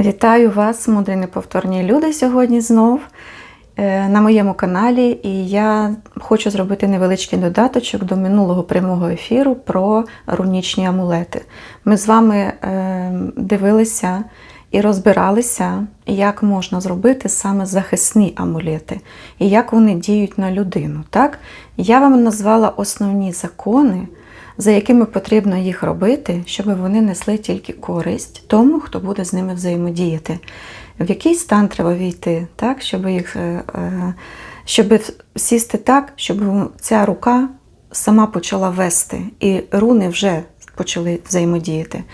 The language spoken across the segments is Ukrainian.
Вітаю вас, мудрі неповторні люди, сьогодні знов е, на моєму каналі. І я хочу зробити невеличкий додаточок до минулого прямого ефіру про рунічні амулети. Ми з вами е, дивилися і розбиралися, як можна зробити саме захисні амулети і як вони діють на людину. Так? Я вам назвала основні закони за якими потрібно їх робити, щоб вони несли тільки користь тому, хто буде з ними взаємодіяти. В який стан треба війти, так, щоб їх, е, е, щоб сісти так, щоб ця рука сама почала вести, і руни вже почали взаємодіяти.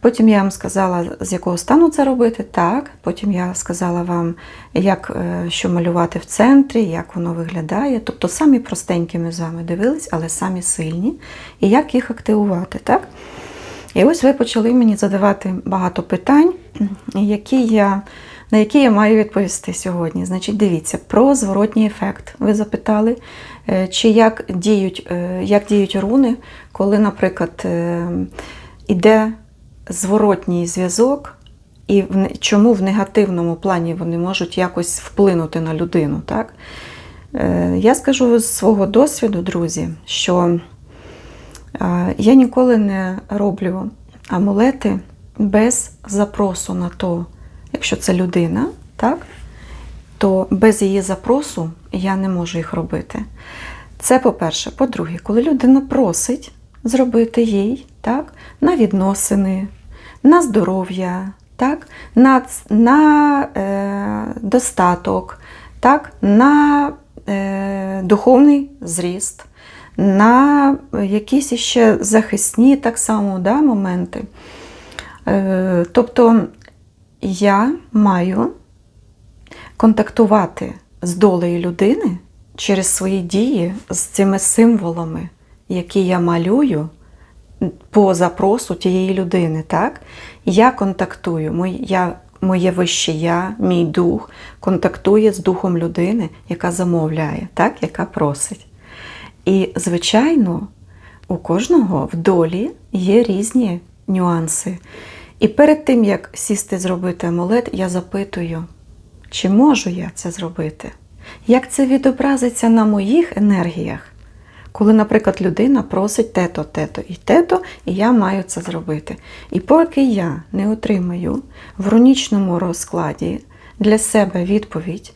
Потім я вам сказала, з якого стану це робити, так. Потім я сказала вам, як е, що малювати в центрі, як воно виглядає. Тобто самі простенькі ми з вами дивились, але самі сильні, і як їх активувати. так? І ось ви почали мені задавати багато питань, які я, на які я маю відповісти сьогодні. Значить, дивіться, про зворотній ефект. Ви запитали, е, чи як діють, е, як діють руни, коли, наприклад, іде зворотній зв'язок, і чому в негативному плані вони можуть якось вплинути на людину. Так? Е, я скажу з свого досвіду, друзі, що е, я ніколи не роблю амулети без запросу на то, якщо це людина, так? то без її запросу я не можу їх робити. Це по-перше. По-друге, коли людина просить зробити їй так, на відносини, на здоров'я, так, на на е, достаток, так, на е, духовний зріст, на якісь ще захисні так само да, моменти. Е, Тобто я маю контактувати з долею людини через свої дії з цими символами, які я малюю по запросу тієї людини. так? Я контактую, моя, моє вище я, мій дух контактує з духом людини, яка замовляє, так? яка просить. І, звичайно, у кожного в долі є різні нюанси. І перед тим, як сісти зробити амулет, я запитую, чи можу я це зробити? Як це відобразиться на моїх енергіях? Коли, наприклад, людина просить тето, тето і тето, і я маю це зробити. І поки я не отримаю в рунічному розкладі для себе відповідь,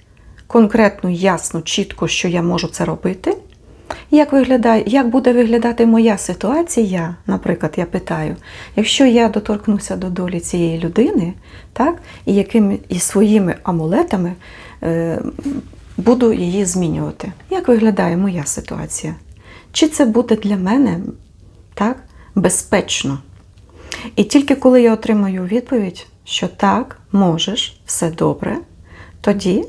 конкретну, ясну, чітко, що я можу це робити, як виглядає, як буде виглядати моя ситуація, наприклад, я питаю, якщо я доторкнуся до долі цієї людини, так, і якими і своїми амулетами е, буду її змінювати. Як виглядає моя ситуація? Чи це буде для мене так, безпечно? І тільки коли я отримаю відповідь, що так, можеш, все добре, тоді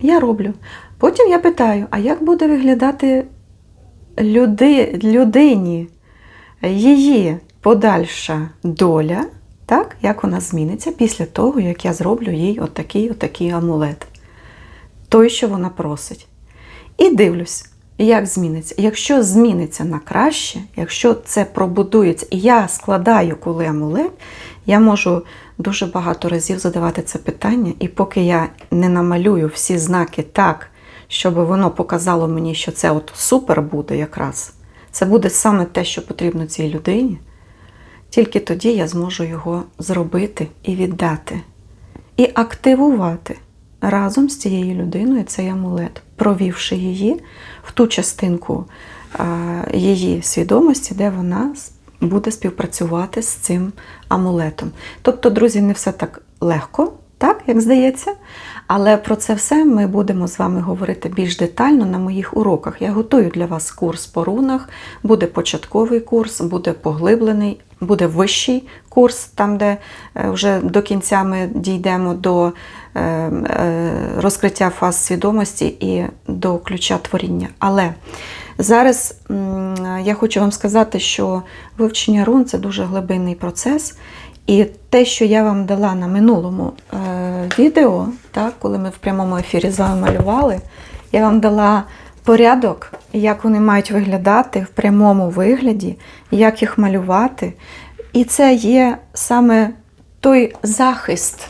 я роблю. Потім я питаю, а як буде виглядати люди, людині її подальша доля, так, як вона зміниться після того, як я зроблю їй отакий отакий амулет, той, що вона просить. І дивлюсь, як зміниться? Якщо зміниться на краще, якщо це пробудується, і я складаю коли амулет, я можу дуже багато разів задавати це питання, і поки я не намалюю всі знаки так, щоб воно показало мені, що це от супер буде якраз, це буде саме те, що потрібно цій людині, тільки тоді я зможу його зробити і віддати, і активувати разом з цією людиною цей амулет, провівши її в ту частинку її свідомості, де вона буде співпрацювати з цим амулетом. Тобто, друзі, не все так легко, так, як здається. Але про це все ми будемо з вами говорити більш детально на моїх уроках. Я готую для вас курс по рунах, буде початковий курс, буде поглиблений, буде вищий курс, там, де е, вже до кінця ми дійдемо до е, е, розкриття фаз свідомості і до ключа творіння. Але зараз я хочу вам сказати, що вивчення рун це дуже глибинний процес. І те, що я вам дала на минулому відео, так, коли ми в прямому ефірі з вами малювали, я вам дала порядок, як вони мають виглядати в прямому вигляді, як їх малювати. І це є саме той захист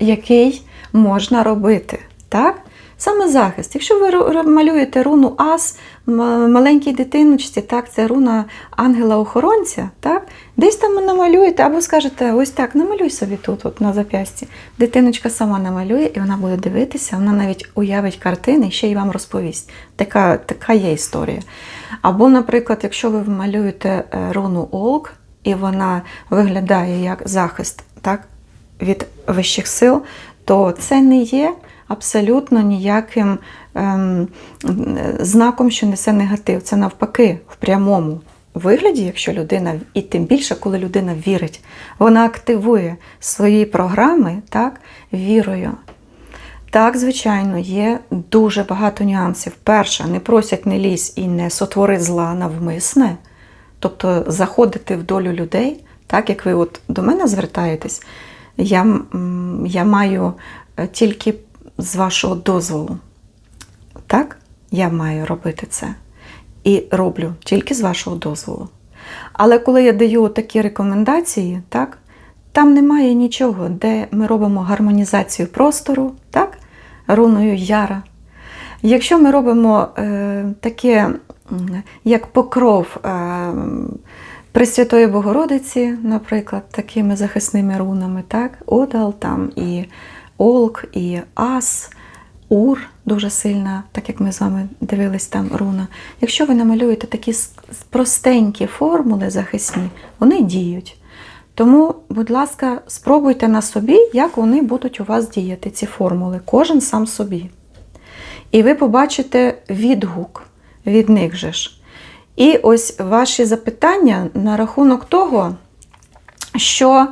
який можна робити. Так? Саме захист. Якщо ви малюєте руну ас маленькій дитиночці, так, це руна ангела-охоронця, так, десь там намалюєте, або скажете, ось так, намалюй собі тут, от на зап'ясті. Дитиночка сама намалює, і вона буде дивитися, вона навіть уявить картини і ще й вам розповість. Така, така є історія. Або, наприклад, якщо ви малюєте е, руну Олк, і вона виглядає як захист так, від вищих сил, то це не є абсолютно ніяким ем, знаком, що несе негатив. Це навпаки, в прямому вигляді, якщо людина, і тим більше, коли людина вірить, вона активує свої програми так, вірою. Так, звичайно, є дуже багато нюансів. Перше, не просять не лізь і не сотвори зла навмисне, тобто заходити в долю людей, так як ви от до мене звертаєтесь, я, я маю е, тільки з вашого дозволу. Так, я маю робити це. І роблю тільки з вашого дозволу. Але коли я даю такі рекомендації, так, там немає нічого, де ми робимо гармонізацію простору, так, руною яра. Якщо ми робимо е, таке, як покров е, Пресвятої Богородиці, наприклад, такими захисними рунами, так, Одал там і Олк, і Ас, Ур дуже сильна, так як ми з вами дивились там руна. Якщо ви намалюєте такі простенькі формули захисні, вони діють. Тому, будь ласка, спробуйте на собі, як вони будуть у вас діяти, ці формули, кожен сам собі. І ви побачите відгук від них же ж. І ось ваші запитання на рахунок того, що,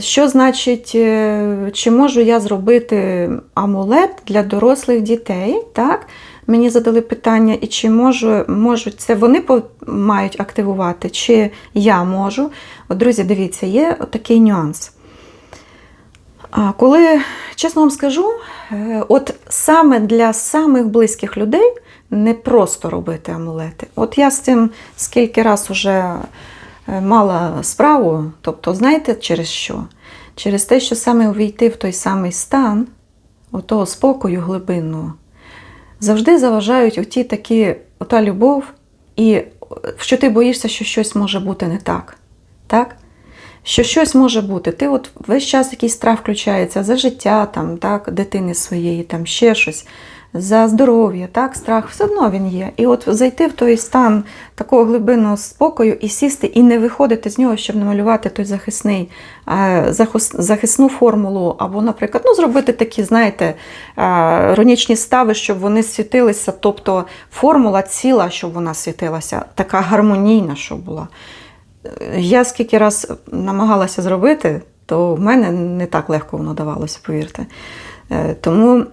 що значить, е, чи можу я зробити амулет для дорослих дітей. Так? Мені задали питання, і чи можу, можуть це вони мають активувати, чи я можу. От, друзі, дивіться, є такий нюанс. Коли, чесно вам скажу, е, от саме для самих близьких людей не просто робити амулети. От я з цим скільки раз уже е, мала справу, тобто, знаєте, через що? Через те, що саме увійти в той самий стан, отого спокою глибинного, завжди заважають оті такі, ота любов, і е, що ти боїшся, що щось може бути не так. Так? Що щось може бути. Ти от весь час якийсь страх включається за життя там, так, дитини своєї, там ще щось, за здоров'я, так, страх, все одно він є. І от зайти в той стан такого глибинного спокою і сісти, і не виходити з нього, щоб намалювати той захисний, е, захисну формулу, або, наприклад, ну, зробити такі, знаєте, е, ронічні стави, щоб вони світилися, тобто формула ціла, щоб вона світилася, така гармонійна, щоб була. Я скільки раз намагалася зробити, то в мене не так легко воно давалося, повірте. Е, Тому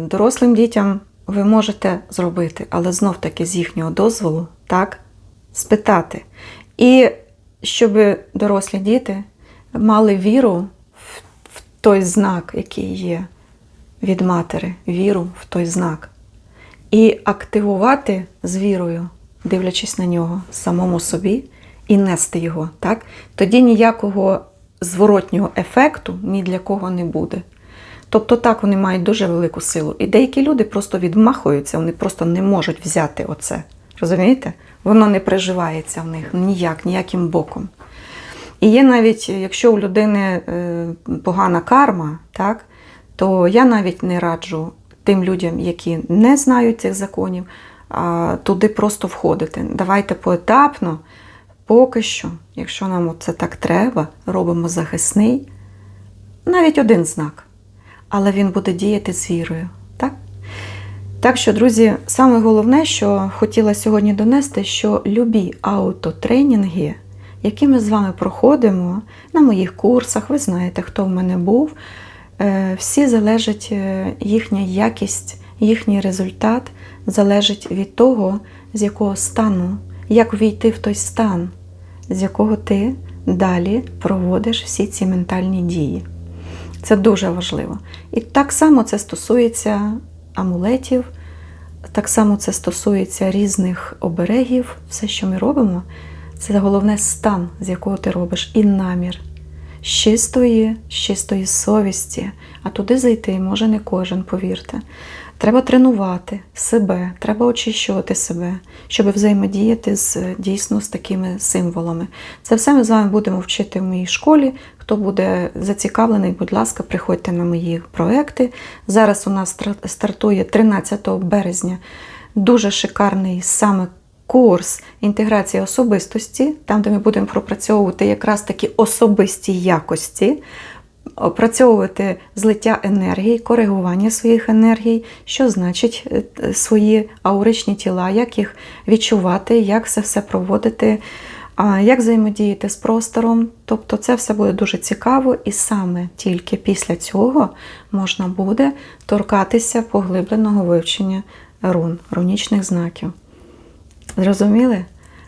дорослим дітям ви можете зробити, але знов таки з їхнього дозволу, так, спитати. І щоб дорослі діти мали віру в, той знак, який є від матері, віру в той знак. І активувати з вірою, дивлячись на нього самому собі, і нести його, так? тоді ніякого зворотнього ефекту ні для кого не буде. Тобто так вони мають дуже велику силу. І деякі люди просто відмахуються, вони просто не можуть взяти оце. Розумієте? Воно не приживається в них ніяк, ніяким боком. І є навіть, якщо у людини е, погана карма, так, то я навіть не раджу тим людям, які не знають цих законів, туди просто входити. Давайте поетапно, поки що, якщо нам це так треба, робимо захисний, навіть один знак, але він буде діяти з вірою. Так? Так що, друзі, саме головне, що хотіла сьогодні донести, що любі аутотренінги, які ми з вами проходимо на моїх курсах, ви знаєте, хто в мене був, е, всі залежать е, їхня якість, їхній результат залежить від того, з якого стану, як війти в той стан, з якого ти далі проводиш всі ці ментальні дії. Це дуже важливо. І так само це стосується амулетів, так само це стосується різних оберегів. Все, що ми робимо, це головне стан, з якого ти робиш, і намір, з чистої, з чистої совісті, а туди зайти може не кожен, повірте. Треба тренувати себе, треба очищувати себе, щоб взаємодіяти з дійсно з такими символами. Це все ми з вами будемо вчити в моїй школі. Хто буде зацікавлений, будь ласка, приходьте на мої проекти. Зараз у нас стартує 13 березня дуже шикарний саме курс інтеграції особистості, там, де ми будемо пропрацьовувати якраз такі особисті якості, опрацьовувати злиття енергії, коригування своїх енергій, що значить е, свої ауричні тіла, як їх відчувати, як це все проводити, як взаємодіяти з простором. Тобто це все буде дуже цікаво, і саме тільки після цього можна буде торкатися поглибленого вивчення рун, рунічних знаків. Зрозуміли?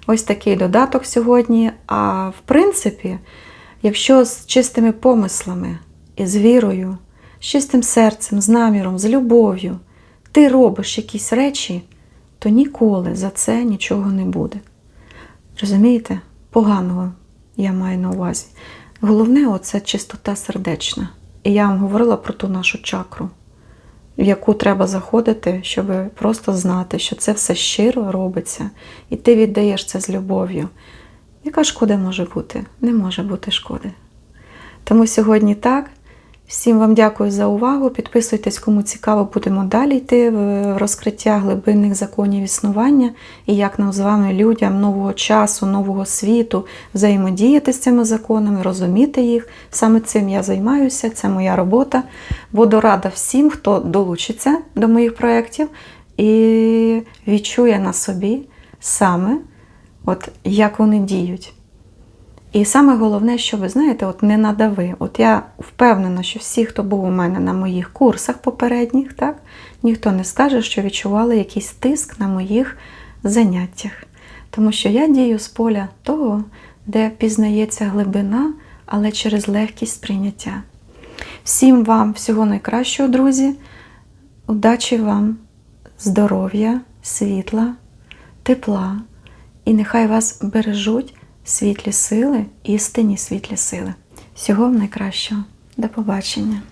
Ось такий додаток сьогодні. А в принципі, якщо з чистими помислами і з вірою, з чистим серцем, з наміром, з любов'ю ти робиш якісь речі, то ніколи за це нічого не буде. Розумієте? Поганого я маю на увазі. Головне оце чистота сердечна. І я вам говорила про ту нашу чакру, в яку треба заходити, щоб просто знати, що це все щиро робиться, і ти віддаєш це з любов'ю. Яка шкода може бути? Не може бути шкоди. Тому сьогодні так. Всім вам дякую за увагу. Підписуйтесь, кому цікаво, будемо далі йти в розкриття глибинних законів існування і як нам з вами, людям нового часу, нового світу, взаємодіяти з цими законами, розуміти їх. Саме цим я займаюся, це моя робота. Буду рада всім, хто долучиться до моїх проєктів і відчує на собі саме, от, як вони діють. І саме головне, що ви знаєте, от не надави. От я впевнена, що всі, хто був у мене на моїх курсах попередніх, так, ніхто не скаже, що відчували якийсь тиск на моїх заняттях. Тому що я дію з поля того, де пізнається глибина, але через легкість сприйняття. Всім вам всього найкращого, друзі. Удачі вам, здоров'я, світла, тепла. І нехай вас бережуть світлі сили, істинні світлі сили. Всього вам найкращого. До побачення!